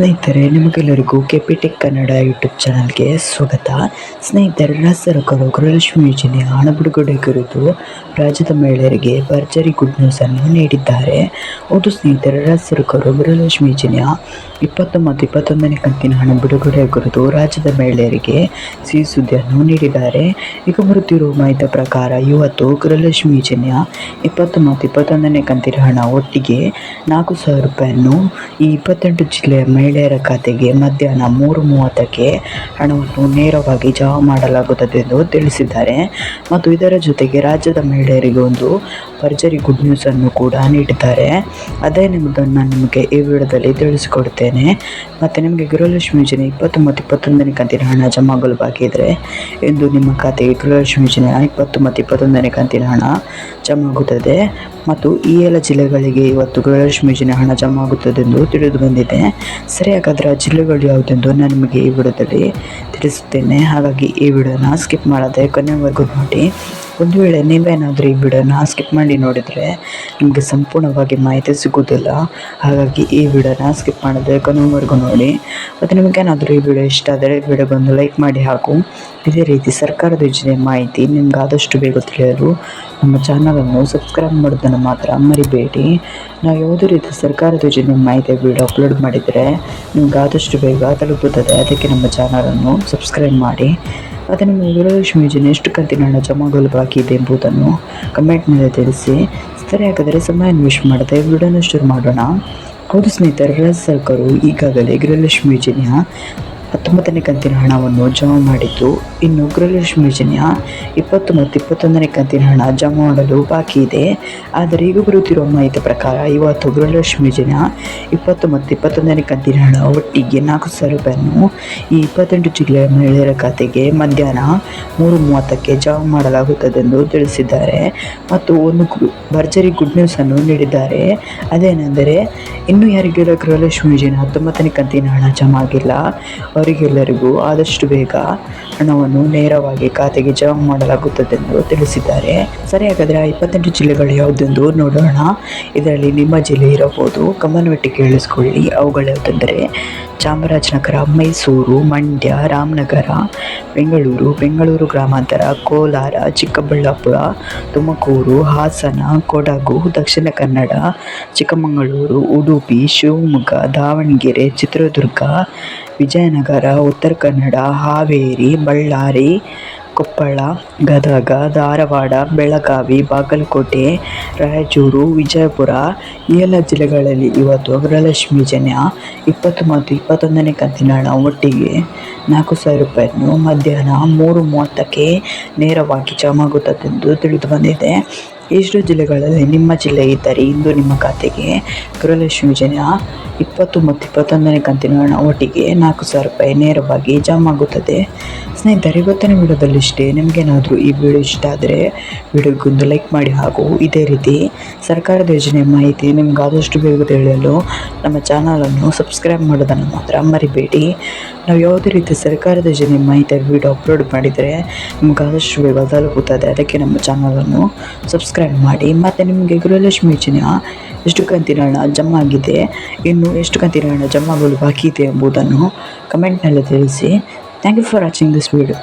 ಸ್ನೇಹಿತರೆ, ನಿಮಗೆಲ್ಲರಿಗೂ K P tech Kannada YouTube ಚಾನಲ್ಗೆ ಸ್ವಾಗತ. ಸ್ನೇಹಿತರೆ ರಾಜ್ಯ ಸರ್ಕಾರ ಗೃಹಲಕ್ಷ್ಮಿ ಯೋಜನೆ ಹಣ ಬಿಡುಗಡೆ ಕುರಿತು ರಾಜ್ಯದ ಮಹಿಳೆಯರಿಗೆ ಭರ್ಜರಿ ಗುಡ್ ನ್ಯೂಸ್ ಅನ್ನು ನೀಡಿದ್ದಾರೆ. ಹೌದು ಸ್ನೇಹಿತರೆ ರಾಜ್ಯ ಸರ್ಕಾರ ಗೃಹಲಕ್ಷ್ಮಿ ಯೋಜನೆಯ ಇಪ್ಪತ್ತು ಮತ್ತು ಇಪ್ಪತ್ತೊಂದನೇ ಕಂತಿನ ಹಣ ಬಿಡುಗಡೆ ಕುರಿತು ರಾಜ್ಯದ ಮಹಿಳೆಯರಿಗೆ ಸಿಹಿ ಸುದ್ದಿಯನ್ನು ನೀಡಿದ್ದಾರೆ. ಈಗ ಬರುತ್ತಿರುವ ಮಾಹಿತಿ ಪ್ರಕಾರ, ಇವತ್ತು ಗೃಹಲಕ್ಷ್ಮಿ ಯೋಜನೆಯ ಇಪ್ಪತ್ತು ಮತ್ತು ಇಪ್ಪತ್ತೊಂದನೇ ಕಂತಿನ ಹಣ ಒಟ್ಟಿಗೆ ನಾಲ್ಕು ಸಾವಿರ ರೂಪಾಯಿಯನ್ನು ಈ ಇಪ್ಪತ್ತೆಂಟು ಜಿಲ್ಲೆಯ ಮಹಿಳೆಯರ ಖಾತೆಗೆ ಮಧ್ಯಾಹ್ನ ಮೂರು ಮೂವತ್ತಕ್ಕೆ ಹಣವನ್ನು ನೇರವಾಗಿ ಜಮಾ ಮಾಡಲಾಗುತ್ತದೆ ಎಂದು ತಿಳಿಸಿದ್ದಾರೆ. ಮತ್ತು ಇದರ ಜೊತೆಗೆ ರಾಜ್ಯದ ಮಹಿಳೆಯರಿಗೆ ಒಂದು ಭರ್ಜರಿ ಗುಡ್ ನ್ಯೂಸ್ ಅನ್ನು ಕೂಡ ನೀಡಿದ್ದಾರೆ. ಅದೇ ನಿಮ್ಮದನ್ನು ನಾನು ನಿಮಗೆ ಈ ವಿಡಿಯೋದಲ್ಲಿ ತಿಳಿಸಿಕೊಡ್ತೇನೆ. ಮತ್ತು ನಿಮಗೆ ಗೃಹಲಕ್ಷ್ಮಿ ಯೋಜನೆ ಇಪ್ಪತ್ತೊಂಬತ್ತು ಇಪ್ಪತ್ತೊಂದನೇ ಕಂತಿನ ಹಣ ಜಮಾ ಆಗಲು ಬಾಕಿ ಇದ್ದರೆ ಎಂದು ನಿಮ್ಮ ಖಾತೆಗೆ ಗೃಹಲಕ್ಷ್ಮಿ ಯೋಜನೆಯ ಇಪ್ಪತ್ತು ಮತ್ತು ಇಪ್ಪತ್ತೊಂದನೇ ಕಂತಿನ ಹಣ ಜಮಾ ಆಗುತ್ತದೆ ಮತ್ತು ಈ ಎಲ್ಲ ಜಿಲ್ಲೆಗಳಿಗೆ ಇವತ್ತು ಗೃಹಲಕ್ಷ್ಮಿ ಯೋಜನೆ ಹಣ ಜಮಾ ಆಗುತ್ತದೆ ಎಂದು ತಿಳಿದು ಬಂದಿದೆ. ಸರಿ ಹಾಗಾದರೆ ಜಿಲ್ಲೆಗಳು ಯಾವುದೆಂದು ನಾನು ನಿಮಗೆ ಈ ವಿಡಿಯೋದಲ್ಲಿ ತಿಳಿಸುತ್ತೇನೆ. ಹಾಗಾಗಿ ಈ ವಿಡಿಯೋನ ಸ್ಕಿಪ್ ಮಾಡದೆ ಕೊನೆವರೆಗೂ ನೋಡಿ. ಒಂದು ವೇಳೆ ನೀವೇನಾದರೂ ಈ ವಿಡಿಯೋನ ಸ್ಕಿಪ್ ಮಾಡಿ ನೋಡಿದರೆ ನಿಮಗೆ ಸಂಪೂರ್ಣವಾಗಿ ಮಾಹಿತಿ ಸಿಗೋದಿಲ್ಲ. ಹಾಗಾಗಿ ಈ ವಿಡಿಯೋನ ಸ್ಕಿಪ್ ಮಾಡದೆ ಕೊನೆವರೆಗೂ ನೋಡಿ. ಮತ್ತು ನಿಮಗೇನಾದರೂ ಈ ವಿಡಿಯೋ ಇಷ್ಟ ಆದರೆ ವಿಡಿಯೋಗೊಂದು ಲೈಕ್ ಮಾಡಿ ಹಾಕು ಇದೇ ರೀತಿ ಸರ್ಕಾರದ ಯೋಜನೆ ಮಾಹಿತಿ ನಿಮ್ಗೆ ಆದಷ್ಟು ಬೇಗ ತಿಳಿಯಲು ನಮ್ಮ ಚಾನಲನ್ನು ಸಬ್ಸ್ಕ್ರೈಬ್ ಮಾಡೋದನ್ನು ಮಾತ್ರ ಮರಿಬೇಡಿ. ನಾವು ಯಾವುದೇ ರೀತಿ ಸರ್ಕಾರದ ಯೋಜನೆ ಮಾಹಿತಿ ವಿಡಿಯೋ ಅಪ್ಲೋಡ್ ಮಾಡಿದರೆ ನಿಮ್ಗೆ ಆದಷ್ಟು ಬೇಗ ತಲುಪುತ್ತದೆ. ಅದಕ್ಕೆ ನಮ್ಮ ಚಾನಲನ್ನು ಸಬ್ಸ್ಕ್ರೈಬ್ ಮಾಡಿ. ಮತ್ತು ನಿಮ್ಮ ಗೃಹಲಕ್ಷ್ಮಿ ಎಷ್ಟು ಕಂತಿನ ಹಣ ಜಮಾಗಲು ಬಾಕಿ ಇದೆ ಎಂಬುದನ್ನು ಕಮೆಂಟ್ನಲ್ಲಿ ತಿಳಿಸಿ. ಸರಿ ಹಾಗಾದರೆ ಸಮಯ ವೇಸ್ಟ್ ಮಾಡದೆ ವಿಡಿಯೋನ ಶುರು ಮಾಡೋಣ. ಹೌದು ಸ್ನೇಹಿತರೆ ರಾಜ್ಯ ಸರ್ಕಾರವು ಈಗಾಗಲೇ ಗೃಹಲಕ್ಷ್ಮಿ ಯೋಜನೆಯ ಹತ್ತೊಂಬತ್ತನೇ ಕಂತಿನ ಹಣವನ್ನು ಜಮಾ ಮಾಡಿದ್ದು. ಇನ್ನು ಗೃಹಲಕ್ಷ್ಮಿ ಯೋಜನೆಯ ಇಪ್ಪತ್ತು ಮತ್ತು ಇಪ್ಪತ್ತೊಂದನೇ ಕಂತಿನ ಹಣ ಜಮಾ ಮಾಡಲು ಬಾಕಿ ಇದೆ. ಆದರೆ ಈಗ ಬರುತ್ತಿರುವ ಮಾಹಿತಿ ಪ್ರಕಾರ ಇವತ್ತು ಗೃಹಲಕ್ಷ್ಮಿ ಯೋಜನೆಯ ಇಪ್ಪತ್ತು ಮತ್ತು ಇಪ್ಪತ್ತೊಂದನೇ ಕಂತಿನ ಹಣ ಒಟ್ಟಿಗೆ ನಾಲ್ಕು ಸಾವಿರ ರೂಪಾಯಿಯನ್ನು ಈ ಇಪ್ಪತ್ತೆಂಟು ಜಿಲ್ಲೆಯ ಮಹಿಳೆಯರ ಖಾತೆಗೆ ಮಧ್ಯಾಹ್ನ ಮೂರು ಮೂವತ್ತಕ್ಕೆ ಜಮಾ ಮಾಡಲಾಗುತ್ತದೆ ಎಂದು ತಿಳಿಸಿದ್ದಾರೆ. ಮತ್ತು ಒಂದು ಭರ್ಜರಿ ಗುಡ್ ನ್ಯೂಸ್ ಅನ್ನು ನೀಡಿದ್ದಾರೆ. ಅದೇನೆಂದರೆ, ಇನ್ನು ಯಾರಿಗೆಲ್ಲ ಗೃಹಲಕ್ಷ್ಮಿ ಯೋಜನೆ ಹತ್ತೊಂಬತ್ತನೇ ಕಂತಿನ ಹಣ ಜಮಾ ಆಗಿಲ್ಲ. ಅವರಿಗೆಲ್ಲರಿಗೂ ಆದಷ್ಟು ಬೇಗ ಹಣವನ್ನು ನೇರವಾಗಿ ಖಾತೆಗೆ ಜಮಾ ಮಾಡಲಾಗುತ್ತದೆ ಎಂದು ತಿಳಿಸಿದ್ದಾರೆ. ಸರಿ ಹಾಗಾದರೆ ಆ ಇಪ್ಪತ್ತೆಂಟು ಜಿಲ್ಲೆಗಳು ಯಾವುದೆಂದು ನೋಡೋಣ. ಇದರಲ್ಲಿ ನಿಮ್ಮ ಜಿಲ್ಲೆ ಇರಬಹುದು. ಗಮನವಿಟ್ಟು ಕೇಳಿಸಿಕೊಳ್ಳಿ. ಅವುಗಳು ಯಾವುದೆಂದರೆ ಚಾಮರಾಜನಗರ, ಮೈಸೂರು, ಮಂಡ್ಯ, ರಾಮನಗರ, ಬೆಂಗಳೂರು ಬೆಂಗಳೂರು ಗ್ರಾಮಾಂತರ, ಕೋಲಾರ, ಚಿಕ್ಕಬಳ್ಳಾಪುರ, ತುಮಕೂರು, ಹಾಸನ, ಕೊಡಗು, ದಕ್ಷಿಣ ಕನ್ನಡ, ಚಿಕ್ಕಮಗಳೂರು, ಉಡುಪಿ, ಶಿವಮೊಗ್ಗ, ದಾವಣಗೆರೆ, ಚಿತ್ರದುರ್ಗ, ವಿಜಯನಗರ ಉತ್ತರ ಕನ್ನಡ, ಹಾವೇರಿ, ಬಳ್ಳಾರಿ, ಕೊಪ್ಪಳ, ಗದಗ, ಧಾರವಾಡ, ಬೆಳಗಾವಿ, ಬಾಗಲಕೋಟೆ, ರಾಯಚೂರು, ವಿಜಯಪುರ ಈ ಎಲ್ಲ ಜಿಲ್ಲೆಗಳಲ್ಲಿ ಇವತ್ತು ಗೃಹಲಕ್ಷ್ಮಿ ಜನ್ಯ ಇಪ್ಪತ್ತು ಮತ್ತು ಇಪ್ಪತ್ತೊಂದನೇ ಕಂತಿನ ಹಣ ಒಟ್ಟಿಗೆ ನಾಲ್ಕು ಸಾವಿರ ರೂಪಾಯಿಯನ್ನು ಮಧ್ಯಾಹ್ನ ಮೂರು ಮೂವತ್ತಕ್ಕೆ ನೇರವಾಗಿ ಜಮಾಗುತ್ತದೆಂದು ತಿಳಿದು ಬಂದಿದೆ. ಇಷ್ಟು ಜಿಲ್ಲೆಗಳಲ್ಲಿ ನಿಮ್ಮ ಜಿಲ್ಲೆ ಇದ್ದರೆ ಇಂದು ನಿಮ್ಮ ಖಾತೆಗೆ ಗೃಹಲಕ್ಷ್ಮಿ ಯೋಜನೆಯ ಇಪ್ಪತ್ತು ಮತ್ತು ಇಪ್ಪತ್ತೊಂದನೇ ಕಂತಿನ ಹಣ ಒಟ್ಟಿಗೆ ನಾಲ್ಕು ಸಾವಿರ ರೂಪಾಯಿ ನೇರವಾಗಿ ಜಮಾ ಆಗುತ್ತದೆ ಸ್ನೇಹಿತರೆ, ಇವತ್ತಿನ ವಿಡಿಯೋದಲ್ಲಿ ಇಷ್ಟೇ ನಿಮಗೇನಾದರೂ ಈ ವಿಡಿಯೋ ಇಷ್ಟ ಆದರೆ ವಿಡಿಯೋಗೊಂದು ಲೈಕ್ ಮಾಡಿ ಹಾಗೂ ಇದೇ ರೀತಿ ಸರ್ಕಾರದ ಯೋಜನೆ ಮಾಹಿತಿ ನಿಮ್ಗೆ ಆದಷ್ಟು ಬೇಗ ತಿಳಿಯಲು ನಮ್ಮ ಚಾನಲನ್ನು ಸಬ್ಸ್ಕ್ರೈಬ್ ಮಾಡೋದನ್ನು ಮಾತ್ರ ಮರಿಬೇಡಿ. ನಾವು ಯಾವುದೇ ರೀತಿ ಸರ್ಕಾರದ ಯೋಜನೆ ಮಾಹಿತಿ ವಿಡಿಯೋ ಅಪ್ಲೋಡ್ ಮಾಡಿದರೆ ನಿಮ್ಗೆ ಆದಷ್ಟು ಬೇಗ ತಲುಪುತ್ತದೆ ಅದಕ್ಕೆ ನಮ್ಮ ಚಾನಲನ್ನು ಸಬ್ಸ್ಕ್ರೈಬ್ ಮಾಡಿ. ಮತ್ತು ನಿಮಗೆ ಗೃಹಲಕ್ಷ್ಮಿ ಯೋಜನೆಯ ಎಷ್ಟು ಕಂತಿನ ಹಣ ಜಮಾ ಆಗಿದೆ, ಇನ್ನು ಎಷ್ಟು ಕಂತಿನ ಹಣ ಜಮಾ ಆಗಲು ಬಾಕಿ ಇದೆ ಎಂಬುದನ್ನು ಕಮೆಂಟ್ನಲ್ಲಿ ತಿಳಿಸಿ. Thank you for watching this video